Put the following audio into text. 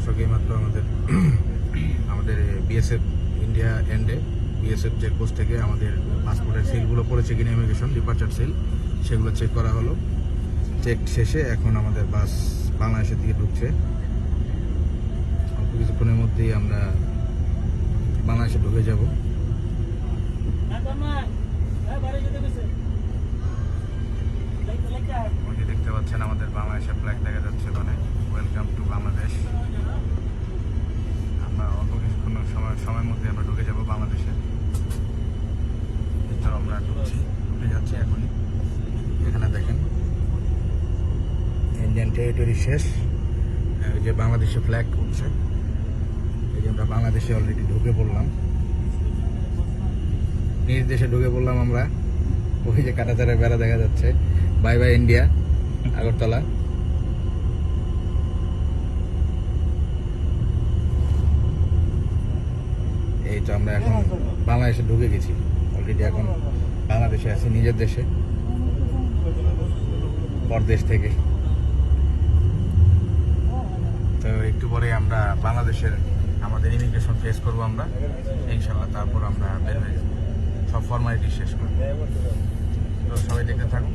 দর্শক এইমাত্র আমাদের আমাদের বিএসএফ ইন্ডিয়া এন্ডে বিএসএফ চেকপোস্ট থেকে আমাদের পাসপোর্টের সিলগুলো পড়েছে কিনা ইমিগ্রেশন ডিপার্চার সিল সেগুলো চেক করা হলো। চেক শেষে এখন আমাদের বাস বাংলাদেশের দিকে ঢুকছে। অল্প কিছুক্ষণের মধ্যেই আমরা বাংলাদেশে ঢুকে যাব। দেখতে পাচ্ছেন আমাদের বাংলাদেশের ফ্ল্যাগ দেখা যাচ্ছে মানে ওয়েলকাম টু বাংলাদেশ আমরা অল্প কিছুক্ষণ সময় মধ্যে আমরা ঢুকে যাব বাংলাদেশে। তো আমরা ঢুকছি, ঢুকে যাচ্ছি এখনই। এখানে দেখেন ইন্ডিয়ান টেরিটরি শেষ। যে বাংলাদেশে ফ্ল্যাগ উঠছে। এই যে আমরা বাংলাদেশে অলরেডি ঢুকে পড়লাম। নিজ দেশে ঢুকে পড়লাম আমরা। ওই যে কাটাতারের বেড়া দেখা যাচ্ছে। Bye bye India Agartala. এই তো আমরা এখন বাংলাদেশে ঢুকে গেছি। অলরেডি এখন বাংলাদেশে আছি, নিজের দেশে। পরদেশ থেকে। তো একটু পরে আমরা বাংলাদেশের আমাদের ইমিগ্রেশন ফেস করব আমরা। ইনশাল্লাহ তারপর আমরা বের হয়ে সব ফর্মালিটি শেষ করব। তো সবাই দেখতে থাকুন।